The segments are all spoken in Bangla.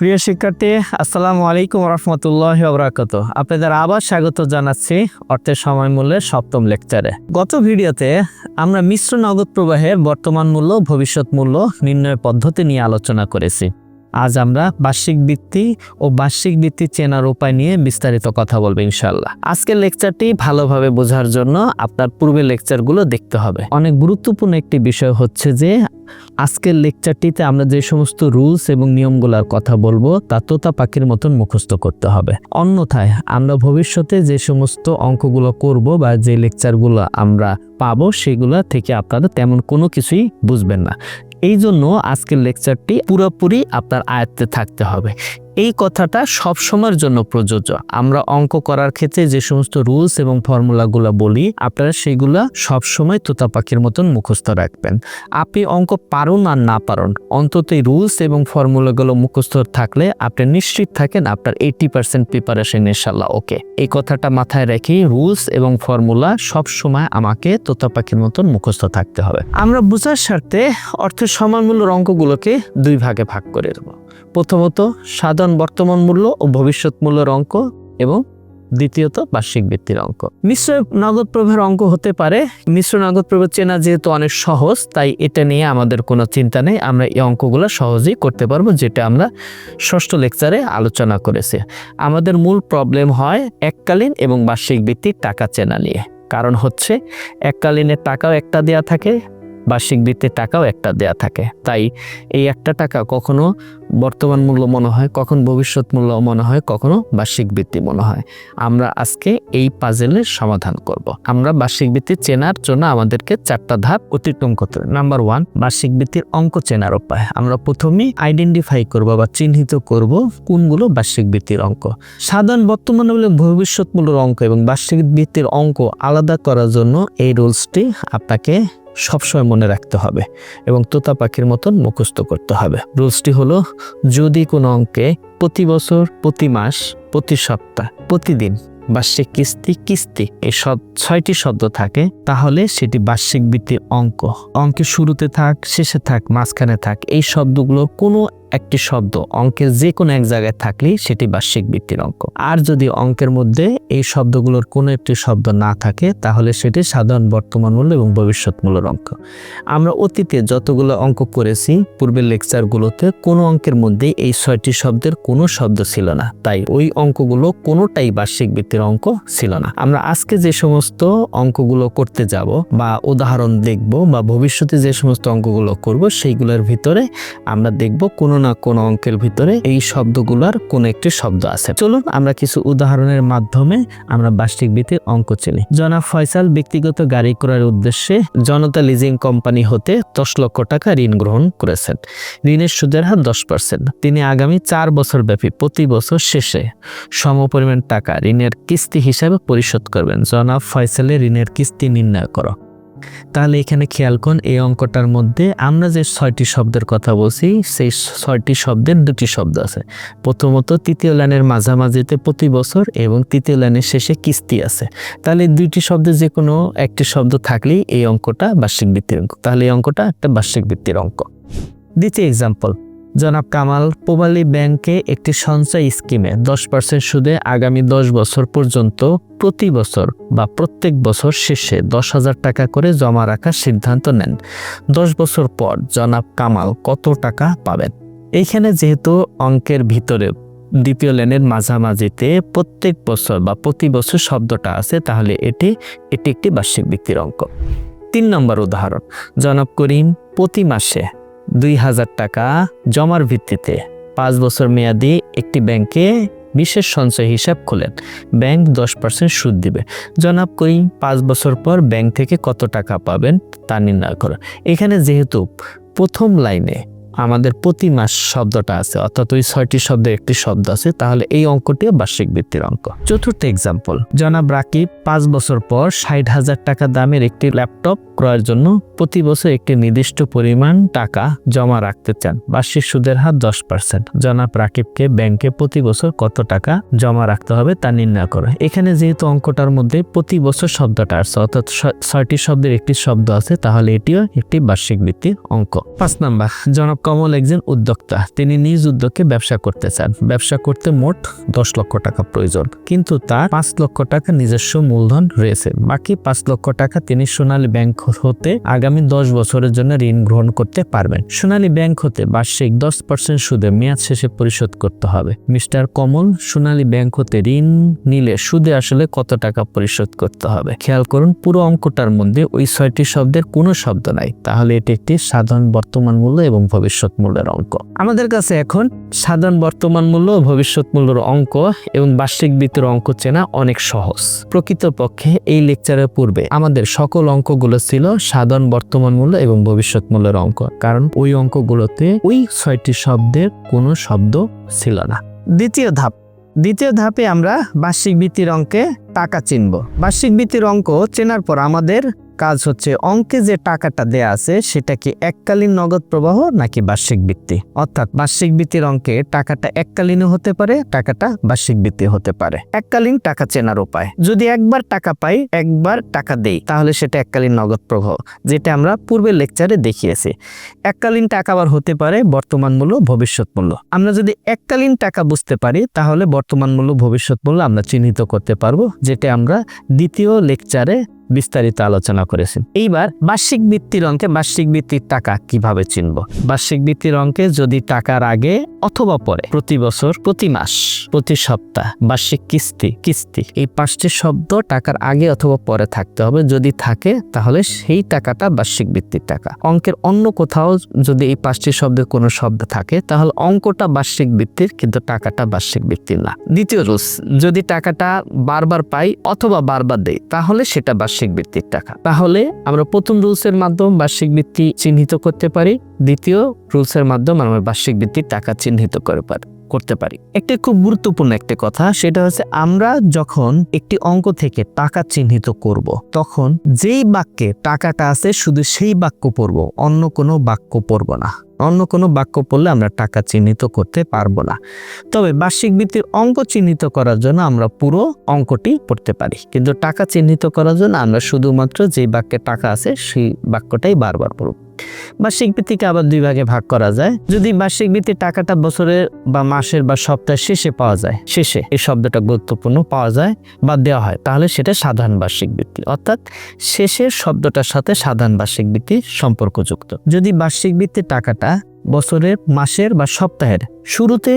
প্রিয় শিক্ষার্থী, আসসালামু আলাইকুম রহমতুল্লাহ বরাকাত আপনাদের আবার স্বাগত জানাচ্ছি অর্থের সময় মূল্যের সপ্তম লেকচারে। গত ভিডিওতে আমরা মিশ্র নগদ প্রবাহের বর্তমান মূল্য, ভবিষ্যৎ মূল্য নির্ণয় পদ্ধতি নিয়ে আলোচনা করেছি। আজ আমরা বার্ষিক বৃত্তি ও বার্ষিক বৃত্তি চেনার উপায় নিয়ে বিস্তারিত কথা বলব ইনশাল্লাহ আজকের লেকচারটি ভালোভাবে বোঝার জন্য আপনার পূর্বের লেকচারগুলো দেখতে হবে। অনেক গুরুত্বপূর্ণ একটি বিষয় হচ্ছে যে আজকের লেকচারটিতে আমরা যে সমস্ত রুলস এবং নিয়মগুলোর কথা বলব, তা তোতা পাখির মতন মুখস্থ করতে হবে। অন্যথায় আমরা ভবিষ্যতে যে সমস্ত অঙ্কগুলো করব বা যে লেকচারগুলো আমরা পাবো, সেগুলো থেকে আপনারা তেমন কোনো কিছুই বুঝবেন না। এই জন্য আজকের লেকচারটি পুরোপুরি আপনার আয়ত্তে থাকতে হবে। এই কথাটা সব সময়ের জন্য প্রযোজ্য। আমরা অঙ্ক করার ক্ষেত্রে যে সমস্ত রুলস এবং ফর্মুলাগুলো বলি, আপনারা সেগুলা সবসময় তোতা পাখির মতন মুখস্থ রাখবেন। আপনি অঙ্ক পারুন আর না পারুন, অন্তত এই রুলস এবং ফর্মুলাগুলো মুখস্থ থাকলে আপনি নিশ্চিত থাকেন আপনার এইটি পার্সেন্ট প্রিপারেশন ইনশাল্লাহ ওকে এই কথাটা মাথায় রেখে রুলস এবং ফর্মুলা সব সময় আমাকে তোতা পাখির মতন মুখস্থ থাকতে হবে। আমরা বোঝার স্বার্থে অর্থের সমান মূল্যের অঙ্কগুলোকে দুই ভাগে ভাগ করে দেবো। প্রথমত সাধারণ বর্তমান মূল্য ও ভবিষ্যৎ মূল্যের অঙ্ক এবং দ্বিতীয়ত বার্ষিক বৃত্তির অঙ্ক। মিশ্র নগদ প্রবাহের অঙ্ক হতে পারে। মিশ্র নগদ প্রবাহ চেনা যেহেতু অনেক সহজ, তাই এটা নিয়ে আমাদের কোনো চিন্তা নেই। আমরা এই অঙ্কগুলো সহজেই করতে পারব, যেটা আমরা ষষ্ঠ লেকচারে আলোচনা করেছি। আমাদের মূল প্রবলেম হয় এককালীন এবং বার্ষিক বৃত্তির টাকা চেনা নিয়ে। কারণ হচ্ছে, এককালীনের টাকাও একটা দেয়া থাকে বার্ষিক বৃত্তির টাকাও একটা দেয়া থাকে। তাই এই একটা টাকা কখনো বর্তমান মূল্য মনে হয়, কখন ভবিষ্যৎ মূল্য মনে হয়, কখনো বার্ষিক বৃত্তি মনে হয়। আমরা আজকে এই পাজেলের সমাধান করব। আমরা বার্ষিক বৃত্তি চেনার জন্য আমাদেরকে চারটা ধাপ অতিক্রম করতে হবে। নাম্বার ওয়ান বার্ষিক বৃত্তির অঙ্ক চেনার উপায় আমরা প্রথমেই আইডেন্টিফাই করব বা চিহ্নিত করব কোনগুলো বার্ষিক বৃত্তির অঙ্ক। সাধারণ বর্তমান মূল্য ভবিষ্যৎ মূল্যের অঙ্ক এবং বার্ষিক বৃত্তির অঙ্ক আলাদা করার জন্য এই রুলসটি আপনাকে সবসময় মনে রাখতে হবে এবং তোতা পাখির মতন মুখস্থ করতে হবে। রুলসটি হলো, যদি কোনো অঙ্কে প্রতি বছর, প্রতি মাস, প্রতি সপ্তাহ, প্রতিদিন বার্ষিক কিস্তি কিস্তি, এই ছয়টি শব্দ থাকে, তাহলে সেটি বার্ষিক বৃত্তির অঙ্ক। অঙ্কে শুরুতে থাক, শেষে থাক, মাঝখানে থাক, এই শব্দগুলো কোনো একটি শব্দ, অঙ্কের যে কোনো এক জায়গায় থাকলেই সেটি বার্ষিক বৃত্তির অঙ্ক। আর যদি অঙ্কের মধ্যে এই শব্দগুলোর কোনো একটি শব্দ না থাকে, তাহলে সেটি সাধারণ বর্তমান মূল্য এবং ভবিষ্যৎ মূল্যের অঙ্ক। আমরা অতীতে যতগুলো অঙ্ক করেছি, পূর্বের লেকচারগুলোতে কোনো অঙ্কের মধ্যেই এই ছয়টি শব্দের কোনো শব্দ ছিল না। তাই ওই অঙ্কগুলো কোনোটাই বার্ষিক বৃত্তির অঙ্ক ছিল না। আমরা আজকে যে সমস্ত অঙ্কগুলো করতে যাব বা উদাহরণ দেখব বা ভবিষ্যতে যে সমস্ত অঙ্কগুলো করব, সেইগুলোর ভিতরে আমরা দেখব কোনো না কোনো অঙ্কের ভিতরে এই শব্দগুলোর কোনো একটি শব্দ আছে। চলুন আমরা কিছু উদাহরণের মাধ্যমে আমরা বার্ষিক বৃত্তির অঙ্ক চিনি। জনাব ফয়সাল ব্যক্তিগত গাড়ি করার উদ্দেশ্যে জনতা লিজিং কোম্পানি হতে দশ লক্ষ টাকা ঋণ গ্রহণ করেছেন। ঋণের সুদের হার দশ পার্সেন্ট। তিনি আগামী চার বছর ব্যাপী প্রতি বছর শেষে সমপরিমাণ টাকা ঋণের কিস্তি হিসাবে পরিশোধ করবেন। জনাব ফয়সালের ঋণের কিস্তি নির্ণয় করো। তাহলে এখানে খেয়াল করুন, এই অঙ্কটার মধ্যে আমরা যে ছয়টি শব্দের কথা বলছি, সেই ছয়টি শব্দের দুটি শব্দ আছে। প্রথমত তৃতীয় লাইনের মাঝামাঝিতে প্রতি বছর এবং তৃতীয় লাইনের শেষে কিস্তি আছে। তাহলে দুইটি শব্দে যে কোনো একটি শব্দ থাকলেই এই অঙ্কটা বার্ষিক বৃত্তির অঙ্ক। তাহলে এই অঙ্কটা একটা বার্ষিক বৃত্তির অঙ্ক। দ্বিতীয় এক্সাম্পল জনাব কামাল পোবালি ব্যাংকে একটি সঞ্চয় স্কিমে দশ পার্সেন্ট সুদে আগামী দশ বছর পর্যন্ত প্রতি বছর বা প্রত্যেক বছর শেষে দশ হাজার টাকা করে জমা রাখার সিদ্ধান্ত নেন। দশ বছর পর জনাব কামাল কত টাকা পাবেন? এইখানে যেহেতু অঙ্কের ভিতরে দ্বিতীয় লেনের মাঝামাঝিতে প্রত্যেক বছর বা প্রতি বছর শব্দটা আছে, তাহলে এটি এটি একটি বার্ষিক বৃত্তির অঙ্ক। তিন নম্বর উদাহরণ। জনাব করিম, প্রতি মাসে দুই হাজার টাকা জমার ভিত্তিতে পাঁচ বছর মেয়াদি একটি ব্যাংকে বিশেষ সঞ্চয় হিসাব খোলেন। ব্যাংক দশ পার্সেন্ট সুদ দিবে। জনাব কই পাঁচ বছর পর ব্যাংক থেকে কত টাকা পাবেন তা নির্ণয় করেন এখানে যেহেতু প্রথম লাইনে আমাদের প্রতি মাস শব্দটা আছে, অর্থাৎ ওই ছয়টি শব্দের একটি শব্দ আছে, তাহলে এই অঙ্কটিও বার্ষিক বৃত্তির অঙ্ক। চতুর্থ এক্সাম্পল জনাব রাকিব পাঁচ বছর পর ষাট হাজার টাকা দামের একটি ল্যাপটপ ক্রয়ের জন্য প্রতি বছর একটি নির্দিষ্ট পরিমাণ টাকা জমা রাখতে চান, বার্ষিক সুদের হার দশ পার্সেন্ট জনাব রাকিবকে ব্যাংকে প্রতি বছর কত টাকা জমা রাখতে হবে তা নির্ণয় করো। এখানে যেহেতু অঙ্কটার মধ্যে প্রতি বছর শব্দটা আসছে অর্থাৎ ছয়টি শব্দের একটি শব্দ আছে, তাহলে এটিও একটি বার্ষিক বৃত্তির অঙ্ক। পাঁচ নাম্বার, জনাব কমল একজন উদ্যোক্তা। তিনি নিজ উদ্যোগে ব্যবসা করতে চান। ব্যবসা করতে মোট দশ লক্ষ টাকা প্রয়োজন। কিন্তু তার পাঁচ লক্ষ টাকা নিজস্ব মূলধন রয়েছে। বাকি পাঁচ লক্ষ টাকা তিনি সোনালী ব্যাংক হতে আগামী দশ বছরের জন্য ঋণ গ্রহণ করতে পারবেন। সোনালী ব্যাংক হতে বার্ষিক দশ পার্সেন্ট সুদে মেয়াদ শেষে পরিশোধ করতে হবে। মিস্টার কমল, সোনালী ব্যাংক হতে ঋণ নিলে সুদে আসলে কত টাকা পরিশোধ করতে হবে? খেয়াল করুন, পুরো অঙ্কটার মধ্যে ওই ছয়টি শব্দের কোনো শব্দ নাই। তাহলে এটি একটি সাধারণ বর্তমান মূল্য এবং ভবিষ্যৎ। মূল্যের অঙ্ক। আমাদের কাছে এখন সাধারণ বর্তমান মূল্য ভবিষ্যৎ মূল্যের অঙ্ক এবং বার্ষিক বৃত্তির অঙ্ক চেনা অনেক সহজ। প্রকৃতপক্ষে এই লেকচারের পূর্বে আমাদের সকল অঙ্কগুলো ছিল সাধারণ বর্তমান মূল্য এবং ভবিষ্যৎ মূল্যের অঙ্ক, কারণ ওই অঙ্কগুলোতে ওই ছয়টি শব্দের কোনো শব্দ ছিল না। দ্বিতীয় ধাপ। দ্বিতীয় ধাপে আমরা বার্ষিক বৃত্তির অঙ্কে টাকা চিনব। বার্ষিক বৃত্তির অঙ্ক চেনার পর আমাদের কাজ হচ্ছে অঙ্কে যে টাকাটা দেয়া আছে সেটা কি এককালীন নগদ প্রবাহ নাকি বার্ষিক বৃত্তি? অর্থাৎ বার্ষিক বৃত্তির অঙ্কে টাকাটা এককালীনও হতে পারে, টাকাটা বার্ষিক বৃত্তি হতে পারে। এককালীন টাকা চেনার উপায়। যদি একবার টাকা পাই, একবার টাকা দেই, তাহলে সেটা এককালীন নগদ প্রবাহ, যেটা আমরা পূর্বের লেকচারে দেখিয়েছি। এককালীন টাকা আবার হতে পারে বর্তমান মূল্য, ভবিষ্যৎ মূল্য। আমরা যদি এককালীন টাকা বুঝতে পারি, তাহলে বর্তমান মূল্য, ভবিষ্যৎ মূল্য আমরা চিহ্নিত করতে পারব। যেটা আমরা দ্বিতীয় লেকচারে বিস্তারিত আলোচনা করেছেন। এইবার বার্ষিক বৃত্তির অঙ্কে বার্ষিক বৃত্তির টাকা কীভাবে চিনব? বার্ষিক বৃত্তির অঙ্কে যদি টাকার আগে অথবা পরে প্রতি বছর, প্রতি মাস, প্রতি সপ্তাহ বার্ষিক কিস্তি কিস্তি, এই পাঁচটি শব্দ টাকার আগে অথবা পরে থাকতে হবে। যদি থাকে, তাহলে সেই টাকাটা বার্ষিক বৃত্তির টাকা। অঙ্কের অন্য কোথাও যদি এই পাঁচটি শব্দের কোনো শব্দ থাকে, তাহলে অঙ্কটা বার্ষিক বৃত্তির, কিন্তু টাকাটা বার্ষিক বৃত্তির না। দ্বিতীয় রুলস, যদি টাকাটা বারবার পাই অথবা বারবার দেই, তাহলে সেটা বার্ষিক বৃত্তির টাকা। তাহলে আমরা প্রথম রুলসের মাধ্যম বার্ষিক বৃত্তি চিহ্নিত করতে পারি। দ্বিতীয় রুলসের মাধ্যমে আমরা বার্ষিক বৃত্তির টাকা চিহ্নিত করে পারি, করতে পারি। একটা খুব গুরুত্বপূর্ণ একটা কথা, সেটা হচ্ছে আমরা যখন একটি অঙ্ক থেকে টাকা চিহ্নিত করব, তখন যেই বাক্যে টাকাটা আছে শুধু সেই বাক্য পড়ব, অন্য কোনো বাক্য পড়ব না। অন্য কোনো বাক্য পড়লে আমরা টাকা চিহ্নিত করতে পারব না। তবে বার্ষিক বৃত্তির অঙ্ক চিহ্নিত করার জন্য আমরা পুরো অঙ্কটি পড়তে পারি। কিন্তু টাকা চিহ্নিত করার জন্য আমরা শুধুমাত্র যে বাক্যে টাকা আছে, সেই বাক্যটাই বারবার পড়ব। বার্ষিক ভিত্তিকে আবার দুই ভাগে ভাগ করা যায়। যদি বার্ষিক ভিত্তির টাকাটা বছরের বা মাসের বা সপ্তাহের শেষে পাওয়া যায়, শেষে এই শব্দটা গুরুত্বপূর্ণ পাওয়া যায় বা দেওয়া হয়, তাহলে সেটা সাধারণ বার্ষিক বৃত্তি অর্থাৎ শেষের শব্দটার সাথে সাধারণ বার্ষিক বৃত্তি সম্পর্কযুক্ত। যদি বার্ষিক বৃত্তির টাকাটা বছরের, মাসের বা সপ্তাহের শুরুতে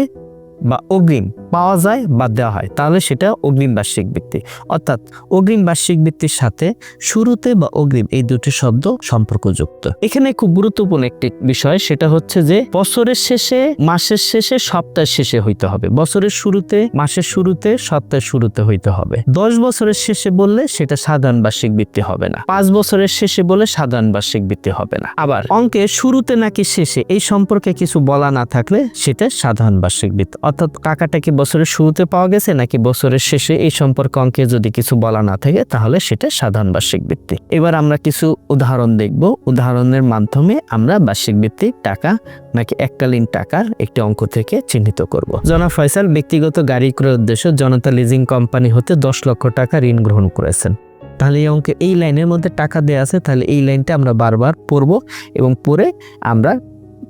বা অগ্রিম পাওয়া যায় বা দেওয়া হয়, তাহলে সেটা অগ্রিম বার্ষিক বৃত্তি। অর্থাৎ অগ্রিম বার্ষিক বৃত্তির সাথে শুরুতে বা অগ্রিম এই দুটি শব্দ সম্পর্কযুক্ত। এখানে খুব গুরুত্বপূর্ণ একটি বিষয়, সেটা হচ্ছে যে বছরের শেষে, মাসের শেষে, সপ্তাহের শেষে হইতে হবে। বছরের শুরুতে, মাসের শুরুতে, সপ্তাহের শুরুতে হইতে হবে। দশ বছরের শেষে বললে সেটা সাধারণ বার্ষিক বৃত্তি হবে না। পাঁচ বছরের শেষে বলে সাধারণ বার্ষিক বৃত্তি হবে না। আবার অঙ্কে শুরুতে নাকি শেষে এই সম্পর্কে কিছু বলা না থাকলে সেটা সাধারণ বার্ষিক বৃত্তি। অর্থাৎ টাকাটা কি বছরের শুরুতে পাওয়া গেছে নাকি বছরের শেষে? এই সম্পর্কে অঙ্কে যদি কিছু বলা না থাকে, তাহলে সেটা সাধারণ বার্ষিক বৃত্তি এবার আমরা কিছু উদাহরণ দেখব। উদাহরণের মাধ্যমে আমরা বার্ষিক বৃত্তির টাকা নাকি এককালীন টাকার একটি অঙ্ক থেকে চিহ্নিত করব। জনা ফয়সাল, ব্যক্তিগত গাড়ি ক্রয়ের উদ্দেশ্যে, জনতা লিজিং কোম্পানি হতে দশ লক্ষ টাকা ঋণ গ্রহণ করেছেন। তাহলে এই অঙ্কে এই লাইনের মধ্যে টাকা দেওয়া আছে, তাহলে এই লাইনটা আমরা বারবার পড়ব এবং পড়ে আমরা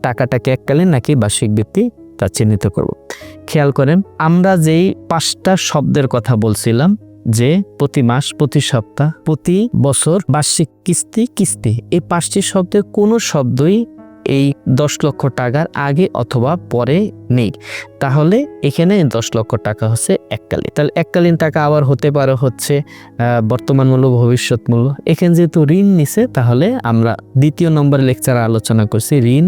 টাকাটাকে এককালীন নাকি বার্ষিক ভিত্তি তা চিহ্নিত করব। খেয়াল করেন, আমরা যেই পাঁচটা শব্দের কথা বলছিলাম, যে প্রতি মাস, প্রতি সপ্তাহ, প্রতি বছর বার্ষিক কিস্তি কিস্তি, এই পাঁচটি শব্দের কোনো শব্দই এই দশ লক্ষ টাকার আগে অথবা পরে নেই। তাহলে এখানে দশ লক্ষ টাকা হচ্ছে এককালীন। তাহলে এককালীন টাকা আবার হতে পারে হচ্ছে বর্তমান মূল্য, ভবিষ্যৎ মূল্য। এখানে যেহেতু ঋণ নিছে, তাহলে আমরা দ্বিতীয় নম্বর লেকচারে আলোচনা করছি, ঋণ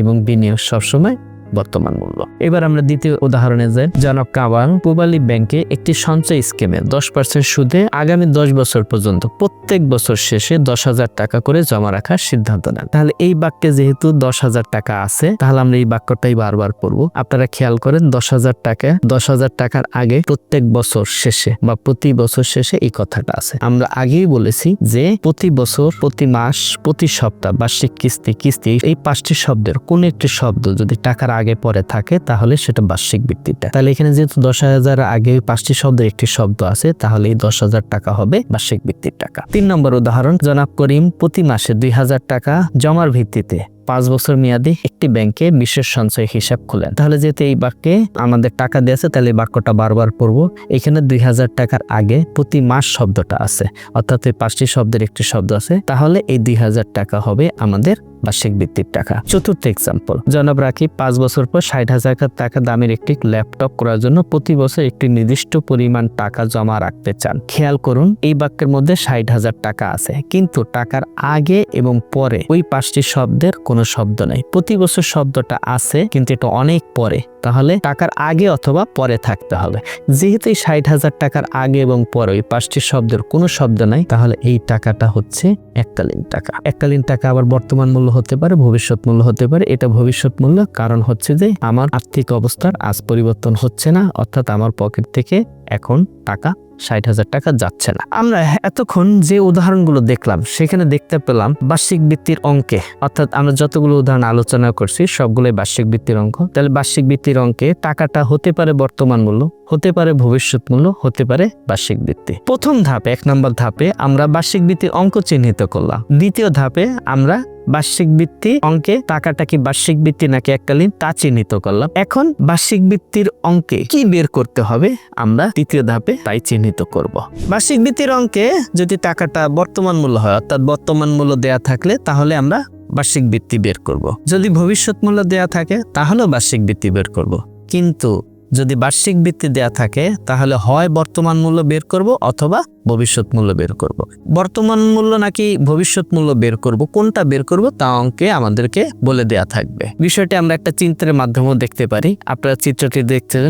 এবং বিনিয়োগ সবসময় বর্তমান মূল্য। এবার আমরা দ্বিতীয় উদাহরণে যাই। জনক কাওয়াং পূবালী ব্যাংকে একটি সঞ্চয় স্কিমে দশ পার্সেন্ট সুদে আগামী দশ বছর পর্যন্ত প্রত্যেক বছর শেষে দশ হাজার টাকা করে জমা রাখার সিদ্ধান্ত নেন। তাহলে এই বাক্যে যেহেতু দশ হাজার টাকা আছে, তাহলে আমরা এই বাক্যটাই বারবার পড়ব। আপনারা খেয়াল করেন, দশ হাজার টাকা, দশ হাজার টাকার আগে প্রত্যেক বছর শেষে বা প্রতি বছর শেষে এই কথাটা আছে। আমরা আগেই বলেছি যে প্রতি বছর, প্রতি মাস, প্রতি সপ্তাহ, বার্ষিক কিস্তি কিস্তি, এই পাঁচটি শব্দের কোন একটি শব্দ যদি টাকার আগে পরে থাকে, তাহলে সেটা বার্ষিক ভিত্তিটা তাহলে এখানে যেহেতু দশ হাজার আগে পাঁচটি শব্দের একটি শব্দ আছে, তাহলে এই দশ হাজার টাকা হবে বার্ষিক ভিত্তির টাকা। তিন নম্বর উদাহরণ, জনাব করিম, প্রতি মাসে দুই হাজার টাকা জমার ভিত্তিতে পাঁচ বছর মেয়াদি একটি ব্যাংকে বিশেষ সঞ্চয় হিসাব খুলেন। তাহলে যেহেতু এই বাক্যে আমাদের টাকা দিয়েছে তাহলে এই বাক্যটা বারবার পড়ব। এখানে দুই হাজার টাকার আগে প্রতি মাস শব্দটা আছে, অর্থাৎ এই পাঁচটি শব্দের একটি শব্দ আছে, তাহলে এই দুই হাজার টাকা হবে আমাদের বার্ষিক ভিত্তির টাকা। চতুর্থ এক্সাম্পল জনাব রাকিব পাঁচ বছর পর ষাট হাজার টাকা দামের একটি ল্যাপটপ করার জন্য প্রতি বছর একটি নির্দিষ্ট পরিমাণ টাকা জমা রাখতে চান। খেয়াল করুন, এই বাক্যের মধ্যে ষাট হাজার টাকা আছে। কিন্তু টাকার আগে এবং পরে ওই পাঁচটি শব্দের কোনো শব্দ নেই। প্রতি বছর শব্দটা আছে, কিন্তু এটা অনেক পরে। তাহলে টাকার আগে অথবা পরে থাকতে হবে। যেহেতু এই ষাট হাজার টাকার আগে এবং পরে ওই পাঁচটি শব্দের কোনো শব্দ নাই, তাহলে এই টাকাটা হচ্ছে এককালীন টাকা। এককালীন টাকা আবার বর্তমান মূল্য হতে পারে, ভবিষ্যৎ মূল্য হতে পারে। এটা ভবিষ্যৎ মূল্য কারণ হচ্ছে যে আমার আর্থিক অবস্থার আজ পরিবর্তন হচ্ছে না, অর্থাৎ আমার পকেট থেকে এখন টাকা ষাট হাজার টাকা যাচ্ছে না। আমরা এতক্ষণ যে উদাহরণগুলো দেখলাম, সেখানে দেখতে পেলাম বার্ষিক বৃত্তির অঙ্কে, অর্থাৎ আমরা যতগুলো উদাহরণ আলোচনা করছি, সবগুলোই বার্ষিক বৃত্তির অঙ্ক। তাহলে বার্ষিক বৃত্তির অঙ্কে টাকাটা হতে পারে বর্তমান মূল্য, হতে পারে ভবিষ্যৎ মূল্য, হতে পারে বার্ষিক বৃত্তি। প্রথম ধাপে, এক নম্বর ধাপে আমরা বার্ষিক বৃত্তির অঙ্ক চিহ্নিত করলাম। দ্বিতীয় ধাপে আমরা বার্ষিক বৃত্তি অঙ্কে টাকাটা কি বার্ষিক বৃত্তি নাকি এককালীন তা চিহ্নিত করলাম। এখন বার্ষিক বৃত্তির অঙ্কে কি বের করতে হবে, আমরা তৃতীয় ধাপে তাই চিহ্নিত করব বার্ষিক বৃত্তির অঙ্কে যদি টাকাটা বর্তমান মূল্য হয়, অর্থাৎ বর্তমান মূল্য দেয়া থাকলে তাহলে আমরা বার্ষিক বৃত্তি বের করব। যদি ভবিষ্যৎ মূল্য দেয়া থাকে, তাহলেও বার্ষিক বৃত্তি বের করব। কিন্তু যদি বার্ষিক বৃত্তি দেয়া থাকে, তাহলে হয় বর্তমান মূল্য বের করব অথবা ভবিষ্যৎ মূল্য বের করব। বর্তমান মূল্য নাকি ভবিষ্যৎ মূল্য বের করব, কোনটা বের করব তা অঙ্কে আমাদেরকে বলে দেয়া থাকবে বিষয়টি আমরা একটা চিত্রের মাধ্যমেও দেখতে পারি আপনারা চিত্রটি দেখছেন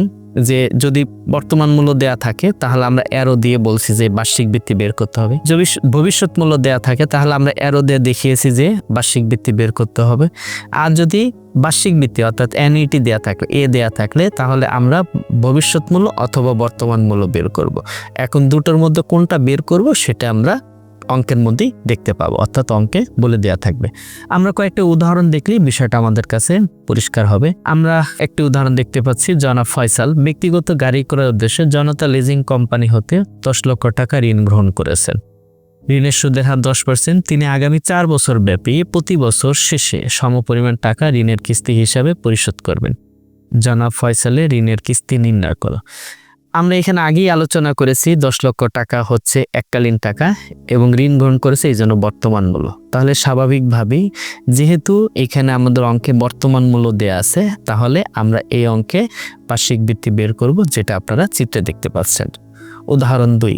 যে যদি বর্তমান মূল্য দেয়া থাকে, তাহলে আমরা অ্যারো দিয়ে বলছি যে বার্ষিক বৃত্তি বের করতে হবে যদি ভবিষ্যৎ মূল্য দেয়া থাকে, তাহলে আমরা অ্যারো দিয়ে দেখিয়েছি যে বার্ষিক বৃত্তি বের করতে হবে আর যদি বার্ষিক বৃত্তি, অর্থাৎ অ্যানুইটি দেয়া থাকলে এ দেয়া থাকলে, তাহলে আমরা ভবিষ্যৎ মূল্য অথবা বর্তমান মূল্য বের করব। এখন দুটোর মধ্যে কোনটা বের করব, সেটা আমরা অঙ্কের মধ্যেই দেখতে পাবো, অর্থাৎ অঙ্কে বলে দেওয়া থাকবে। আমরা কয়েকটা উদাহরণ দেখলেই বিষয়টা আমাদের কাছে পরিষ্কার হবে। আমরা একটি উদাহরণ দেখতে পাচ্ছি, জনাব ফয়সাল। ব্যক্তিগত গাড়ি করার উদ্দেশ্যে জনতা লিজিং কোম্পানি হতে দশ লক্ষ টাকা ঋণ গ্রহণ করেছেন। ঋণের সুদের হার দশ পার্সেন্ট। তিনি আগামী চার বছর ব্যাপী প্রতি বছর শেষে সমপরিমাণ টাকা ঋণের কিস্তি হিসাবে পরিশোধ করবেন। জনাব ফয়সালে ঋণের কিস্তি নির্ণয় করো। আমরা এখানে আগেই আলোচনা করেছি, দশ লক্ষ টাকা হচ্ছে এককালীন টাকা এবং ঋণ গ্রহণ করেছে, এই জন্য বর্তমান মূল্য। তাহলে স্বাভাবিকভাবেই যেহেতু এখানে আমাদের অঙ্কে বর্তমান মূল্য দেয়া আছে, তাহলে আমরা এই অঙ্কে বার্ষিক বৃত্তি বের করব, যেটা আপনারা চিত্রে দেখতে পাচ্ছেন। উদাহরণ দুই।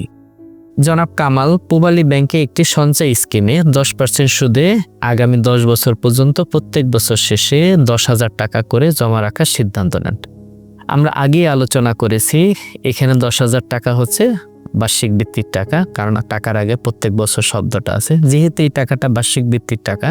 জনাব কামাল, পুবালি ব্যাংকে একটি সঞ্চয় স্কিমে দশ পার্সেন্ট সুদে আগামী দশ বছর পর্যন্ত প্রত্যেক বছর শেষে দশ হাজার টাকা করে জমা রাখার সিদ্ধান্ত নেন। আমরা আগেই আলোচনা করেছি, এখানে দশ হাজার টাকা হচ্ছে বার্ষিক বৃত্তির টাকা, কারণ টাকার আগে প্রত্যেক বছর শব্দটা আছে। যেহেতু এই টাকাটা বার্ষিক বৃত্তির টাকা,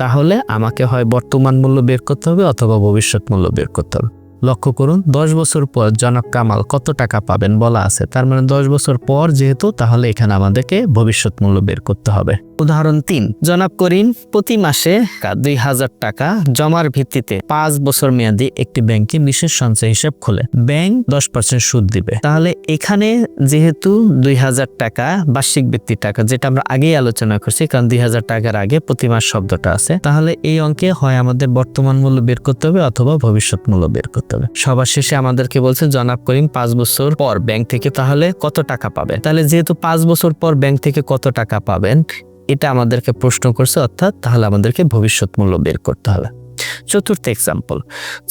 তাহলে আমাকে হয় বর্তমান মূল্য বের করতে হবে অথবা ভবিষ্যৎ মূল্য বের করতে হবে। লক্ষ্য করুন, দশ বছর পর জনক কামাল কত টাকা পাবেন বলা আছে। তার মানে দশ বছর পর যেহেতু, তাহলে এখানে আমাদেরকে ভবিষ্যৎ মূল্য বের করতে হবে। উদাহরণ তিন জনাব করিম প্রতি মাসে দুই হাজার টাকা জমার ভিত্তিতে পাঁচ বছর মেয়াদি একটি ব্যাংকে বিশেষ সঞ্চয় হিসেব খোলে। ব্যাংক দশ পার্সেন্ট সুদ দিবে। তাহলে এখানে যেহেতু দুই হাজার টাকা বার্ষিক ভিত্তির টাকা, যেটা আমরা আগেই আলোচনা করছি, কারণ দুই হাজার টাকার আগে প্রতি মাস শব্দটা আছে, তাহলে এই অঙ্কে হয় আমাদের বর্তমান মূল্য বের করতে হবে অথবা ভবিষ্যৎ মূল্য বের করতে হবে। সবার শেষে আমাদেরকে বলছে জনাব করিম, পাঁচ বছর পর ব্যাংক থেকে তাহলে কত টাকা পাবে তাহলে যেহেতু পাঁচ বছর পর ব্যাংক থেকে কত টাকা পাবেন, এটা আমাদেরকে প্রশ্ন করছে, অর্থাৎ তাহলে আমাদেরকে ভবিষ্যৎ মূল্য বের করতে হবে। চতুর্থ এক্সাম্পল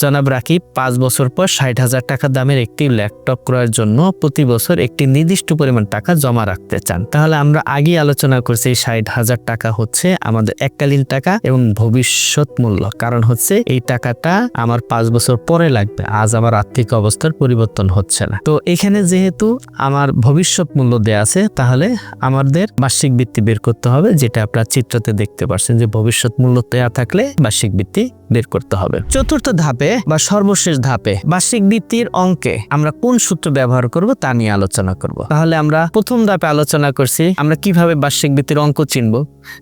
জনাব রাকিব, পাঁচ বছর পর ষাট হাজার টাকা দামের একটি ল্যাপটপ ক্রয়ের জন্য প্রতি বছর একটি নির্দিষ্ট পরিমাণ টাকা জমা রাখতে চান। তাহলে আমরা আগে আলোচনা করছি, ষাট হাজার টাকা হচ্ছে আমাদের এককালীন টাকা এবং ভবিষ্যৎ মূল্য। কারণ হচ্ছে এই টাকাটা আমার পাঁচ বছর পরে লাগবে, আজ আমার আর্থিক অবস্থার পরিবর্তন হচ্ছে না। তো এখানে যেহেতু আমার ভবিষ্যৎ মূল্য দেয়া আছে, তাহলে আমাদের বার্ষিক বৃত্তি বের করতে হবে, যেটা আপনারা চিত্রতে দেখতে পাচ্ছেন যে ভবিষ্যৎ মূল্য দেওয়া থাকলে বার্ষিক বৃত্তি বের করতে হবে। চতুর্থ ধাপে বা সর্বশেষ ধাপে বার্ষিক বৃত্তির অঙ্কে আমরা কোন সূত্র ব্যবহার করব তা নিয়ে আলোচনা করব। তাহলে আমরা প্রথম ধাপে আলোচনা করছি আমরা কীভাবে বার্ষিক বৃত্তির অঙ্ক চিনব।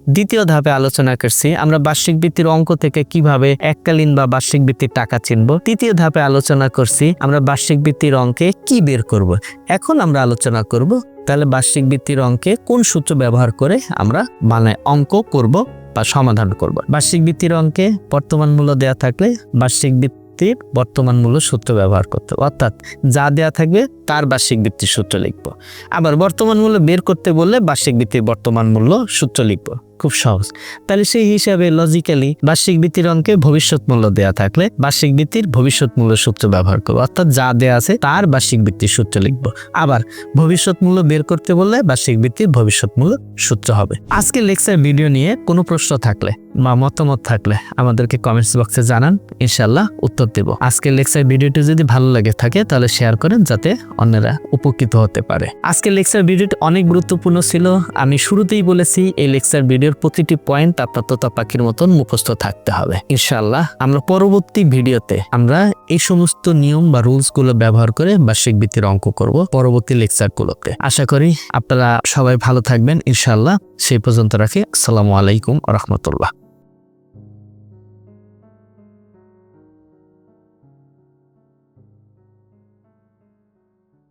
দ্বিতীয় ধাপে আলোচনা করছি আমরা বার্ষিক বৃত্তির অঙ্ক থেকে কীভাবে এককালীন বা বার্ষিক বৃত্তির টাকা চিনব। তৃতীয় ধাপে আলোচনা করছি আমরা বার্ষিক বৃত্তির অঙ্কে কি বের করব। এখন আমরা আলোচনা করব তাহলে বার্ষিক বৃত্তির অঙ্কে কোন সূত্র ব্যবহার করে আমরা মানে অঙ্ক করব। বা সমাধান করব। বার্ষিক বৃত্তির অঙ্কে বর্তমান মূল্য দেয়া থাকলে বার্ষিক বৃত্তির বর্তমান মূল্য সূত্র ব্যবহার করতে। অর্থাৎ যা দেয়া থাকবে তার বার্ষিক বৃত্তির সূত্র লিখব। আবার বর্তমান মূল্য বের করতে বললে বার্ষিক বৃত্তির বর্তমান মূল্য সূত্র লিখব। খুব সহজ। তাহলে সেই হিসাবে লজিক্যালি বার্ষিক বৃত্তির অঙ্কে ভবিষ্যৎ মূল্য দেয়া থাকলে বার্ষিক বৃত্তির ভবিষ্যৎ মূল্য সূত্র ব্যবহার করব। অর্থাৎ যা দেয়া আছে তার বার্ষিক বৃত্তির সূত্র লিখব। আবার ভবিষ্যৎ মূল্য বের করতে বললে বার্ষিক বৃত্তির ভবিষ্যৎ মূল্য সূত্র হবে। আজকে লেকচার ভিডিও নিয়ে কোনো প্রশ্ন থাকলে বা মতামত থাকলে আমাদেরকে কমেন্টস বক্সে জানান ইনশাল্লাহ উত্তর দেব। আজকের লেকচার ভিডিওটি যদি ভালো লাগে থাকে তাহলে শেয়ার করেন যাতে অন্যরা উপকৃত হতে পারে। আজকের লেকচার ভিডিওটি অনেক গুরুত্বপূর্ণ ছিল। আমি শুরুতেই বলেছি, এই লেকচার ভিডিওর প্রতিটি পয়েন্ট আপনার তোতা পাখির মতন মুখস্থ থাকতে হবে। ইনশাল্লাহ আমরা পরবর্তী ভিডিওতে আমরা এই সমস্ত নিয়ম বা রুলসগুলো ব্যবহার করে বার্ষিক বৃত্তির অঙ্ক করব পরবর্তী লেকচার গুলোতে। আশা করি আপনারা সবাই ভালো থাকবেন। ইনশাল্লাহ সেই পর্যন্ত রাখি। আসসালামু আলাইকুম রহমতুল্লাহ।